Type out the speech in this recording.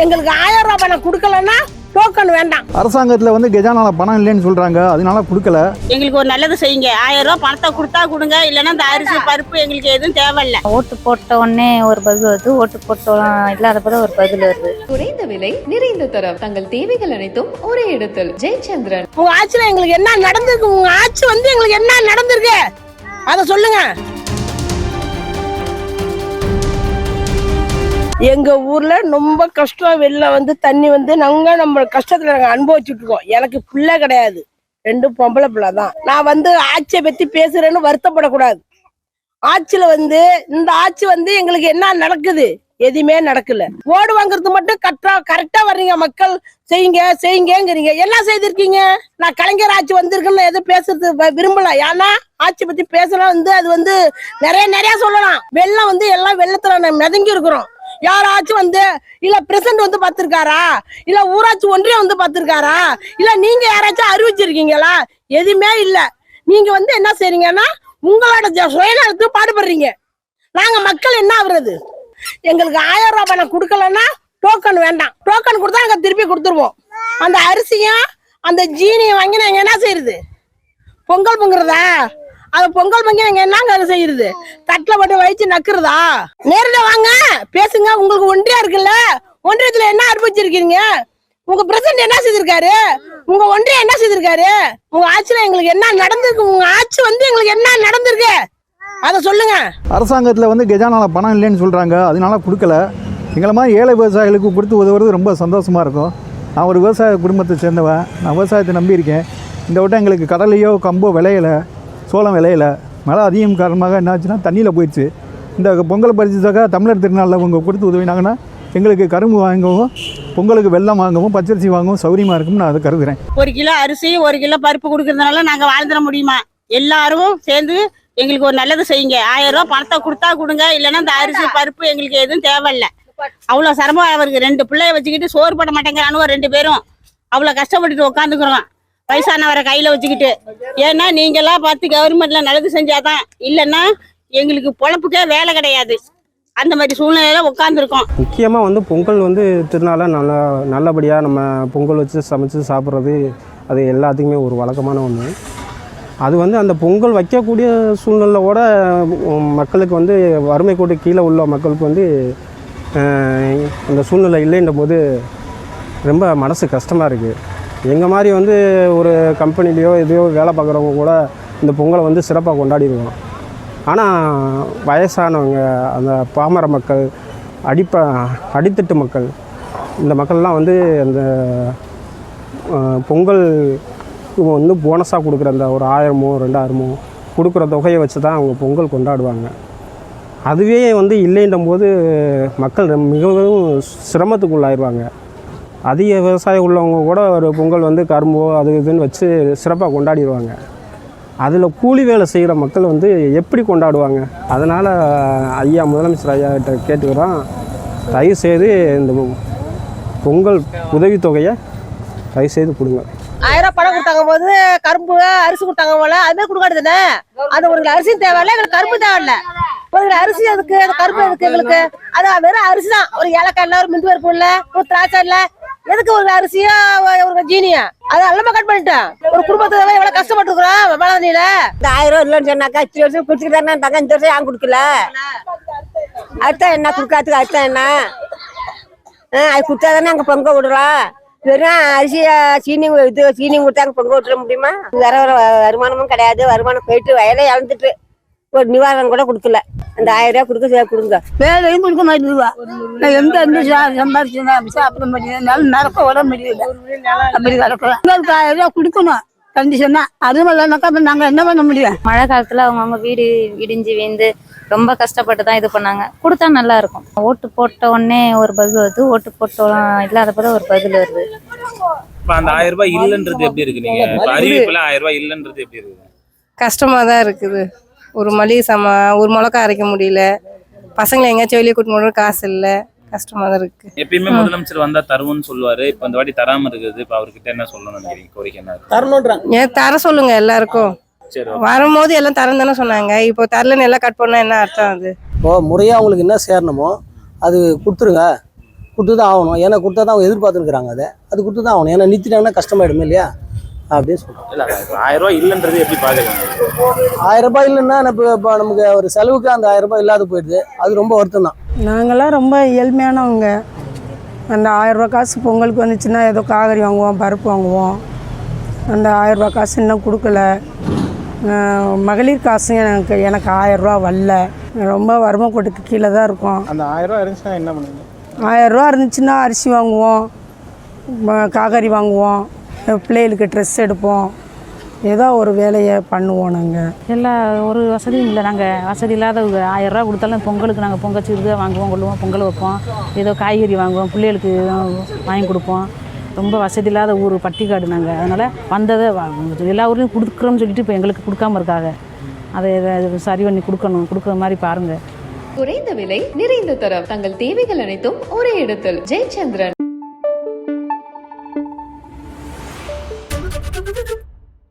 எங்களுக்கு ஆயிரம் ரூபாய் பணம் கொடுக்கலன்னா டோக்கன் வேண்டாம். அரசாங்கத்தில் வந்து கஜானால பணம் இல்லைன்னு சொல்கிறாங்க அதனால கொடுக்கல. எங்களுக்கு ஒரு நல்லது செய்யுங்க. ஆயிரம் ரூபாய் பணத்தை கொடுத்தா கொடுங்க. இல்லைன்னா இந்த அரிசி பருப்பு எங்களுக்கு எதுவும் தேவையில்ல. ஓட்டு போட்ட உடனே ஒரு பதில் வருது. ஓட்டு போட்ட இல்லாத போது ஒரு பதில் வருது. குறைந்த விலை நிறைந்த தரம். தங்கள் தேவைகள் அனைத்தும் ஒரே இடத்தில். ஜெயச்சந்திரன். உங்க ஆட்சியில எங்களுக்கு என்ன நடந்திருக்கு? உங்க ஆட்சி வந்து எங்களுக்கு என்ன நடந்திருக்கு? அதை சொல்லுங்க. எங்க ஊர்ல ரொம்ப கஷ்டம். வெளில வந்து தண்ணி வந்து நாங்க நம்ம கஷ்டத்துல நாங்க அனுபவிச்சுட்டு இருக்கோம் எனக்கு பிள்ளை கிடையாது. ரெண்டும் பொம்பளை பிள்ளை தான். நான் வந்து ஆட்சியை பத்தி பேசுறேன்னு வருத்தப்படக்கூடாது. ஆட்சியில வந்து இந்த ஆட்சி வந்து எங்களுக்கு என்ன நடக்குது? எதுவுமே நடக்கல. ஓடு வாங்குறது மட்டும் கரெக்டா கரெக்டா வர்றீங்க மக்கள். செய்யுங்க செய்யுங்கிறீங்க என்ன செய்திருக்கீங்க? நான் கலைஞர் ஆட்சி வந்திருக்குன்னு எதுவும் பேசுறது விரும்பல. ஏன்னா ஆட்சி பத்தி பேசலாம் வந்து அது வந்து நிறைய நிறைய சொல்லலாம். வெள்ளம் வந்து எல்லாம் வெள்ளத்துல நம்ம மிதங்கி இருக்கிறோம். யாராச்சும் வந்து இல்ல பிரசிடண்ட் வந்து பாத்திருக்காரா இல்ல ஊராட்சி ஒன்றியம் வந்து பாத்திருக்காரா இல்ல நீங்க யாராச்சும் அறிவிச்சிருக்கீங்களா? எதுவுமே இல்ல. நீங்க வந்து என்ன செய்றீங்கன்னா உங்களோட சுயநலத்துக்கு பாடுபடுறீங்க. நாங்க மக்கள் என்ன ஆகுறது? எங்களுக்கு ஆயிரம் ரூபாய் பணம் கொடுக்கலன்னா டோக்கன் வேண்டாம். டோக்கன் கொடுத்தா நாங்க திருப்பி கொடுத்துருவோம். அந்த அரிசியும் அந்த ஜீனியும் வாங்கி நாங்க என்ன செய்யறது பொங்கல் பொங்குறதா? அது பொங்கல் பங்கி நாங்க என்னங்க அதை செய்யறது? தட்டுல போட்டு வச்சு நக்குறதா? நேரில் வாங்க. பேசுங்க. உங்களுக்கு ஒன்றியா இருக்குல்ல? ஒன்றியத்துல என்ன அனுபவிச்சிருக்கீங்க? உங்க பிரசிடண்ட் என்ன செய்திருக்காரு? உங்க ஒன்றியம் என்ன செய்திருக்காரு? உங்க ஆட்சியில எங்களுக்கு என்ன நடந்திருக்கு? உங்க ஆட்சி வந்து எங்களுக்கு என்ன நடந்திருக்கு? அதை சொல்லுங்க. அரசாங்கத்தில் வந்து கஜானால பணம் இல்லைன்னு சொல்கிறாங்க அதனால கொடுக்கல. எங்களை மாதிரி ஏழை விவசாயிகளுக்கு கொடுத்து உதவுறது ரொம்ப சந்தோஷமாக இருக்கும். நான் ஒரு விவசாய குடும்பத்தை சேர்ந்தவன். நான் விவசாயத்தை நம்பியிருக்கேன். இந்த வட்டம் எங்களுக்கு கடலையோ கம்போ விளையலை. சோளம் விளையல. மழை அதிகம் காரணமாக என்னாச்சுன்னா தண்ணியில் போயிடுச்சு. இந்த பொங்கல் பரிசுக்காக தமிழர் திருநாளில் அவங்க கொடுத்து உதவினாங்கன்னா எங்களுக்கு கரும்பு வாங்கவும் பொங்கலுக்கு வெல்லம் வாங்கவும் பச்சரிசி வாங்கவும் சௌரியமாக இருக்கும்னு நான் அதை கருதுகிறேன் ஒரு கிலோ அரிசி ஒரு கிலோ பருப்பு கொடுக்கறதுனால நாங்கள் வாழ்ந்துட முடியுமா? எல்லாரும் சேர்ந்து எங்களுக்கு ஒரு நல்லது செய்யுங்க. ஆயிரம் ரூபாய் பணத்தை கொடுத்தா கொடுங்க. இல்லைன்னா இந்த அரிசி பருப்பு எங்களுக்கு எதுவும் தேவையில்லை. அவ்வளோ சிரமம் அவருக்கு. ரெண்டு பிள்ளைய வச்சுக்கிட்டு சோறு போட மாட்டேங்கிறானுவோ ரெண்டு பேரும். அவ்வளோ கஷ்டப்பட்டுட்டு உட்காந்துக்கிறோம். வயசானவரை கையில வச்சுக்கிட்டு. ஏன்னா நீங்களாம் பார்த்து கவர்மெண்ட்ல நல்லது செஞ்சாதான். இல்லைன்னா எங்களுக்கு பொழப்புக்கே வேலை கிடையாது. அந்த மாதிரி சூழ்நிலையில உட்காந்துருக்கோம் முக்கியமாக வந்து பொங்கல் வந்து திருநாளாக நல்லா நல்லபடியாக நம்ம பொங்கல் வச்சு சமைச்சு சாப்பிட்றது அது எல்லாத்துக்குமே ஒரு வழக்கமான ஒன்று அது வந்து அந்த பொங்கல் வைக்கக்கூடிய சூழ்நிலையோட மக்களுக்கு வந்து வறுமை கோட்டு கீழே உள்ள மக்களுக்கு வந்து அந்த சூழ்நிலை இல்லைன்ற போது ரொம்ப மனசு கஷ்டமாக இருக்குது எங்கள் மாதிரி வந்து ஒரு கம்பெனிலேயோ எதையோ வேலை பார்க்குறவங்க கூட இந்த பொங்கலை வந்து சிறப்பாக கொண்டாடிடுவோம். ஆனால் வயசானவங்க அந்த பாமர மக்கள் அடிப்ப அடித்தட்டு மக்கள் இந்த மக்கள்லாம் வந்து அந்த பொங்கல் வந்து போனஸாக கொடுக்குற அந்த ஒரு ஆயிரமோ ரெண்டாயிரமோ கொடுக்குற தொகையை வச்சு தான் அவங்க பொங்கல் கொண்டாடுவாங்க. அதுவே வந்து இல்லைன்ற போது மக்கள் மிகவும் சிரமத்துக்குள்ளாயிடுவாங்க அதிக விவசாயம் உள்ளவங்க கூட ஒரு பொங்கல் வந்து கரும்போ அது இதுன்னு வச்சு சிறப்பாக கொண்டாடிடுவாங்க. அதில் கூலி வேலை செய்கிற மக்கள் வந்து எப்படி கொண்டாடுவாங்க? அதனால் ஐயா முதலமைச்சர் ஐயா கிட்ட கேட்டுக்கிறோம் தயவு செய்து இந்த பொங்கல் உதவித்தொகையை தயவு செய்து கொடுங்க. ஆயிரம் ரூபாய் பணம் கொடுத்தாங்க போது கரும்பு அரிசி கொடுத்தாங்க போல அதுமாதிரி கொடுக்காதுதானே அது ஒரு அரிசியும் தேவையில்ல எங்களுக்கு கரும்பு தேவையில்ல. ஒரு அரிசி அதுக்கு அது கரும்பு அதுக்கு எங்களுக்கு? அது வெறும் அரிசி தான் ஒரு ஏலக்காய் இல்லை ஒரு மிந்து பருப்பு இல்லை ஒரு திராட்சை இல்லை எதுக்கு ஒரு அரிசியா ஒரு ஒரு ஜீனியா அதை எல்லாமே கட் பண்ணிட்டேன் ஒரு குடும்பத்துல எவ்வளவு கஷ்டப்பட்டுருக்குறோம் இருக்கிறோம் தண்ணியில இந்த ஆயிரம் ரூபா இல்லைன்னு சொன்னாக்கா இத்தனை வருஷம் கொடுத்துட்டு தானே இந்த வருஷம் ஏன் கொடுக்கல. அடுத்த என்ன கொடுக்காதுக்கு அடுத்த என்ன? ஆஹ் அது கொடுத்தா தானே அங்கே பொங்க விடலாம் வெறும் அரிசி சீனி இது சீனி கொடுத்தாங்க பொங்க விட்டுற முடியுமா? வேற வேற வருமானமும் கிடையாது. வருமானம் போயிட்டு வயலே இழந்துட்டு. ஒரு நிவாரணம் கூட கொடுக்கல. அந்த ஆயிரம் ரூபாய் கொடுக்க சரி கொடுங்க. வேலையும் கொடுக்க மாட்டேங்குவா நான் எந்த எந்த சம்பாரிச்சேன் சாப்பிட மாட்டேங்குது நடக்க உட முடியல. அப்படி கிடக்குறோம் உங்களுக்கு ஆயிரம் ரூபாய் கொடுக்கணும். கண்டிஷனா அதுவும் இல்லைனாக்கா அப்புறம் நாங்க என்ன பண்ண முடியும்? மழை காலத்துல அவங்கவுங்க வீடு இடிஞ்சு வீந்து ரொம்ப கஷ்டப்பட்டு தான் இது பண்ணாங்க. கொடுத்தா நல்லா இருக்கும். ஓட்டு போட்ட உடனே ஒரு பதில் வருது. ஓட்டு போட்ட இல்லாத போது ஒரு பதில் வருது. இப்ப அந்த ஆயிரம் ரூபாய் இல்லன்றது எப்படி இருக்கு நீங்க? இப்ப அறிவிப்புல ஆயிரம் ரூபாய் இல்லன்றது எப்படி இருக்கு? கஷ்டமா தான் இருக்குது. ஒரு மளிகை சாமான் ஒரு மிளகா அரைக்க முடியல. பசங்களை எங்கேயாச்சும் வெளியே கூட்டிட்டு போகணும் காசு இல்லை. கஷ்டமா தான் இருக்கு. எப்பயுமே முதலமைச்சர் வந்தா தருவோம்னு சொல்லுவாரு. இப்ப இந்த வாட்டி தராம இருக்குது. இப்ப அவர்கிட்ட என்ன சொல்லணும்னு நினைக்கிறீங்க? கோரிக்கை என்ன? தரணுன்றாங்க. ஏன் தர சொல்லுங்க எல்லாருக்கும். வரும்போது எல்லாம் தரம் தானே சொன்னாங்க. இப்போ தரலன்னு எல்லாம் கட் பண்ணா என்ன அர்த்தம் அது? இப்போ முறையாக அவங்களுக்கு என்ன சேரணுமோ அது கொடுத்துருங்க. கொடுத்து தான் ஆகணும். ஏன்னா கொடுத்தா தான் அவங்க எதிர்பார்த்துருக்குறாங்க அதை. அது கொடுத்து தான் ஆகணும். ஏன்னா நிறுத்திட்டாங்கன்னா கஷ்டமாயிடுமே இல்லையா? இல்ல அது ஆயிரம் ரூபாய் இல்லைன்றது எப்படி பாக்குறீங்க? ஆயிரம் ரூபாய் இல்லைன்னா இப்போ இப்போ நமக்கு ஒரு செலவுக்கு அந்த ஆயிரம் ரூபாய் இல்லாத போயிடுது. அது ரொம்ப வருத்தம் தான் நாங்களாம் ரொம்ப ஏழ்மையானவங்க. அந்த ஆயிரரூபா காசு பொங்கலுக்கு வந்துச்சுன்னா ஏதோ காய்கறி வாங்குவோம் பருப்பு வாங்குவோம். அந்த ஆயிரரூபா காசு இன்னும் கொடுக்கல. மகளிர் காசும் எனக்கு எனக்கு ஆயிரரூபா வரல. ரொம்ப வறுமை கோட்டுக்கு கீழே தான் இருக்கோம். அந்த ஆயிரம் ரூபா இருந்துச்சுன்னா என்ன பண்ணுவீங்க? ஆயிரரூவா இருந்துச்சுன்னா அரிசி வாங்குவோம் காய்கறி வாங்குவோம். பிள்ளைகளுக்கு ட்ரெஸ் எடுப்போம். ஏதோ ஒரு வேலையை பண்ணுவோம் நாங்கள் எல்லா ஒரு வசதியும் இல்லை. நாங்கள் வசதி இல்லாதவங்க ஆயிரம் ரூபா கொடுத்தாலும் பொங்கலுக்கு நாங்கள் பொங்கல் சிறுதாக வாங்குவோம் கொள்ளுவோம் பொங்கல் வைப்போம். ஏதோ காய்கறி வாங்குவோம் பிள்ளைகளுக்கு வாங்கி கொடுப்போம். ரொம்ப வசதி இல்லாத ஊர் பட்டிக்காடு நாங்கள் அதனால் வந்ததை எல்லா ஊர்லேயும் கொடுக்குறோம்னு சொல்லிட்டு இப்போ எங்களுக்கு கொடுக்காம இருக்காங்க. அதை சரி பண்ணி கொடுக்கணும். கொடுக்குற மாதிரி பாருங்கள் குறைந்த விலை நிறைந்த தரம். தங்கள் தேவைகள் அனைத்தும் ஒரே இடத்தில். ஜெயச்சந்திரன்.